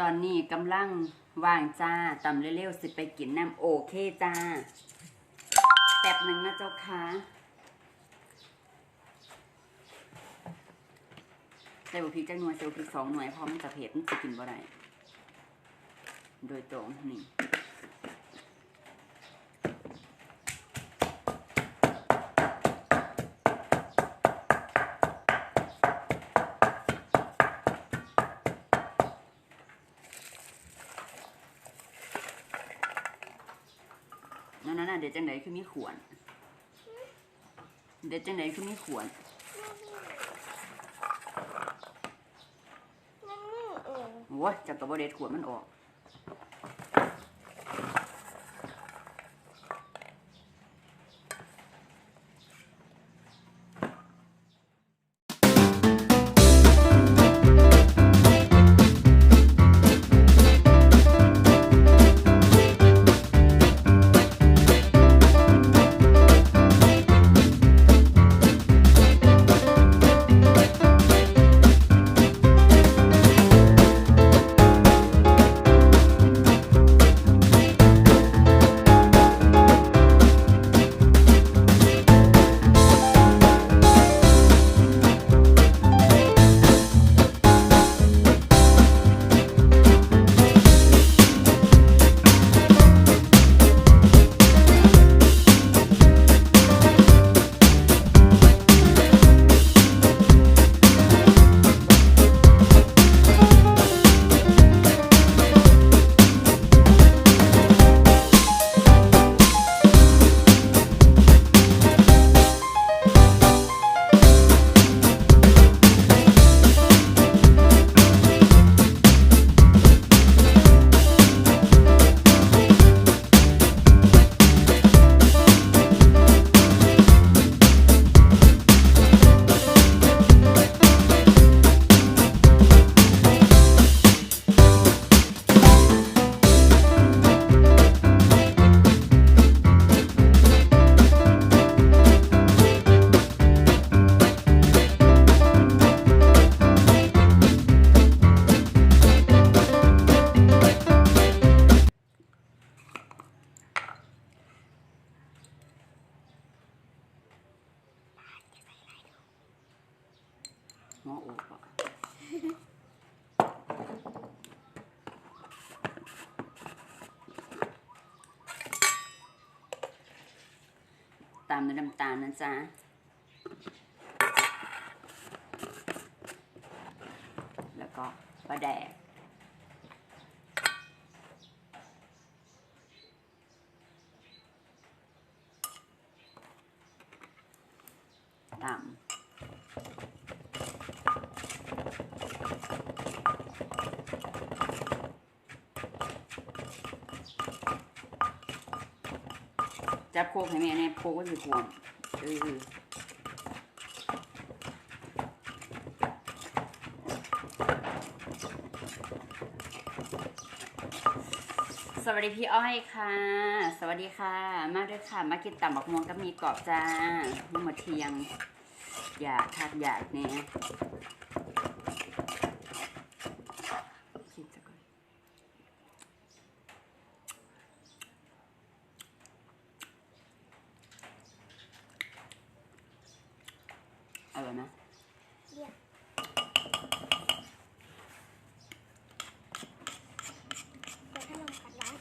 ตอนนี้กำลังว่างจ้าตำเร็วๆสิไปกินน้ำโอเคจ้าแป๊บหนึ่งนะเจ้าค่ะใส่บุพริกจักหน่วยใส่บุพริกสองหน่วยพร้อมันจะเผ็ดมันจะกินบ่ได้โดยตรงนี่ เดี๋ยวจังไหนคือมีขวน เดี๋ยวจังไหนคือมีขวนนั่นนี่เองโอ้ยจากกระบเด็ดขวนมันออก ด้าแล้วก็ปลาแดกตามจับโคกให้แม่เนี่ยโคกก็คือควง เออสวัสดีพี่อ้อยค่ะ สวัสดีค่ะ มาด้วยค่ะ มากินตับหมกม่วงก็มีกรอบจ้ามื่มาเที่ยง อยากทักอยากเนี่ยคิดสักก่อน อร่อยไหม เยี่ยมเดี๋ยวถ้าลงกัดร้าน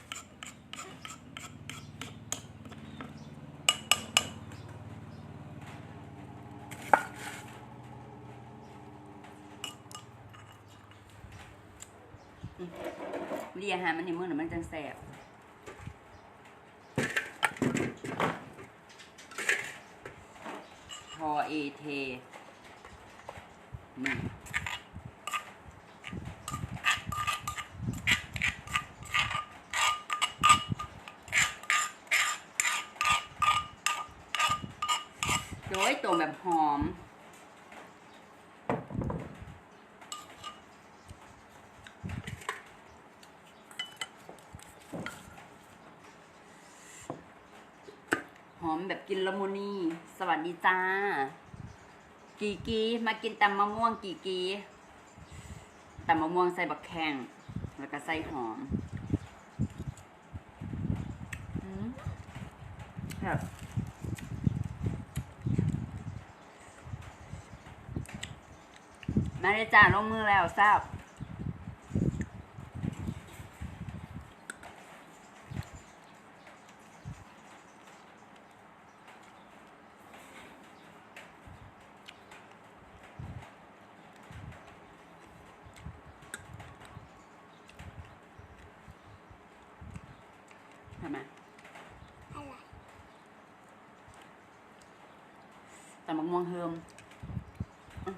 เรียหามันในมือหรือมันจังแสบพอเอเทนี่โดยตัวแบบหอม หอมแบบกินละมุนี สวัส ดีจ้า กีกีมากินตำมะม่วงกีกีตำมะม่วงใส่บักแข้งแล้วก็ใส่หอมอืมแบบมาเลยจ้าลงมือแล้วทราบ ทำไม อะไร แต่มะม่วงเฮิมอะ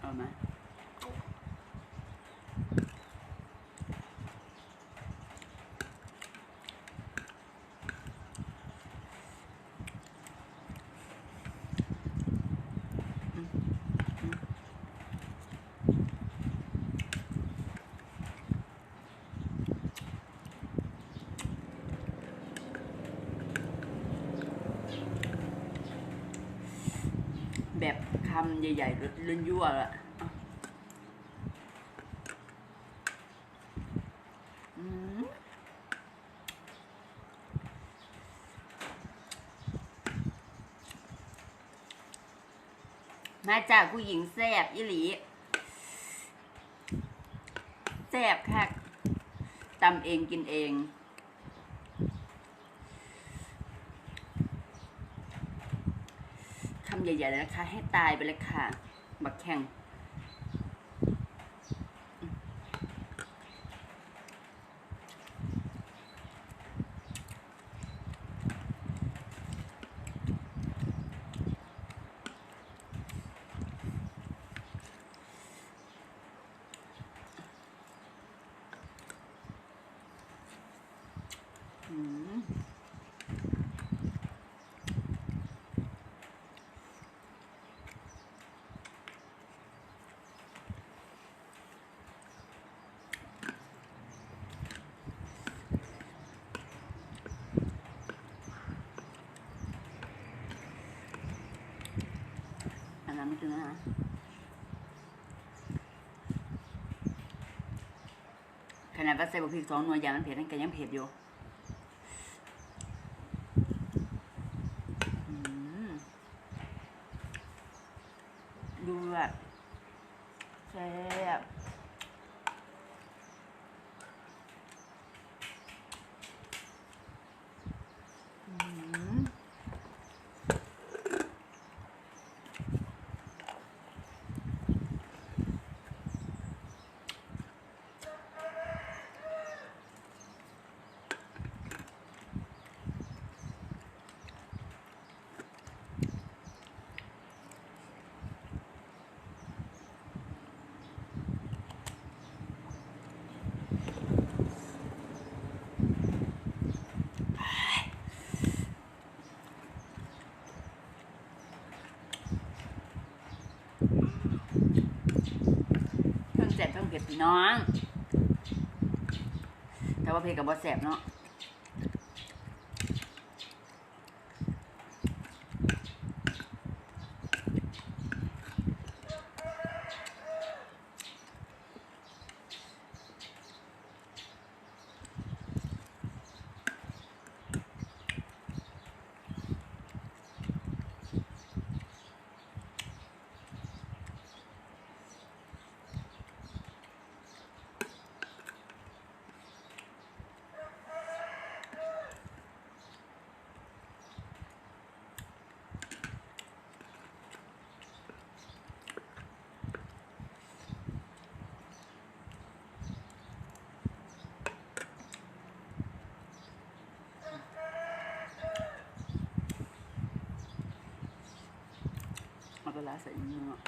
เอาไหมอืมอืม แบบคำใหญ่ๆลื่นยั่วละมาจากผู้หญิงแซ่บอิหลีแซ่บค่ะตำเองกินเอง คำ ใหญ่ๆเลยนะคะ ให้ตายไปเลยค่ะ บักแข่ง อืม อันนั้น ไม่ถึงนะคะขนาดว่าใส่บุพริกสองหน่วยยามันเผ็ดนั่นก็ยังเผ็ดอยู่อืมดูแบบแซ่บอืม เพิ่งแสบเพิ่งเผ็ดพี่น้อง แต่ว่าเผ็ดกับบอแสบเนาะ เอาไ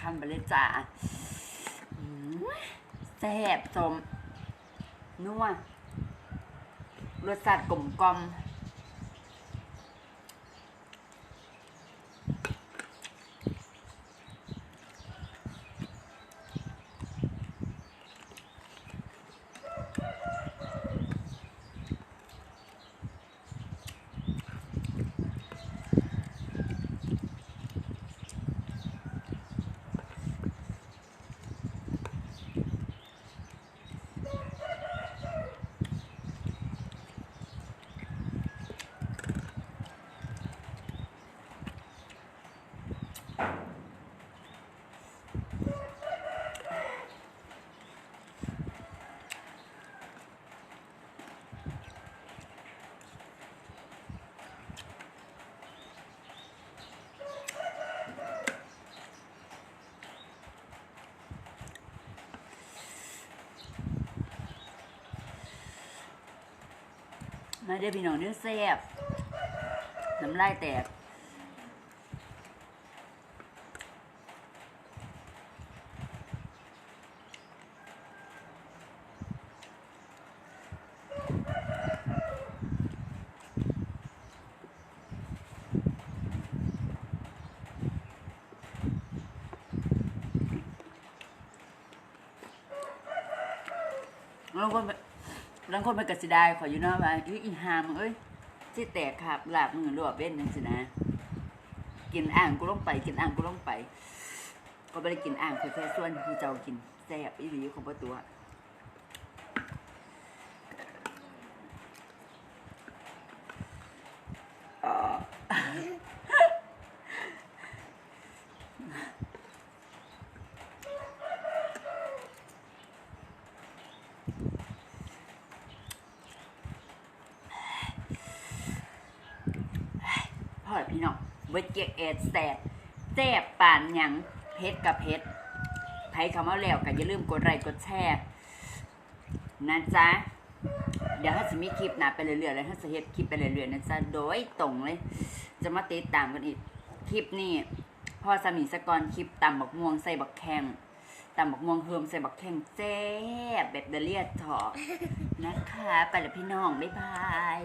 ขั้นไปเลยจ้าแซ่บสมนัวรสชาติกลมกล่อม มาได้พี่น้องเนื้อแซ่บน้ำลายแตก แล้วคนไปแล้งคนไปกระสิได้ขออยู่นอกว่าอีอีหามงเอ้ยที่แตกขาบหลาบมือรวบเว้นจังสินะ กินอ่างกูลงไป กินอ่างกูลงไป ก็ไม่ได้กินอ่างคือแค่ส่วนคือเจ้ากินแซ่บอีหลีของประตูอะอ่าพ่อพี่น้อง เวทเกียกเอ็ดแซ่บแซ่บป่านหยังเพชรกับเพชรไทยคำว่าแล้วก็อย่าลืมกดไลค์กดแชร์นะจ๊ะเดี๋ยวถ้าจะมีคลิปหนะไปเรื่อยๆแล้วถ้าจะเฮ็ดคลิปไปเรื่อยๆนะจ๊ะโดยตรงเลย จะมาติดตามกันอีกคลิปนี้พ่อสามีสกอนคลิปตำบักม่วงใส่บักแข้งตำบักม่วงเฮิมใส่บักแข้งแซ่บแบบเดเลียดถอนะคะ ไปแล้วพี่น้อง บ๊ายบาย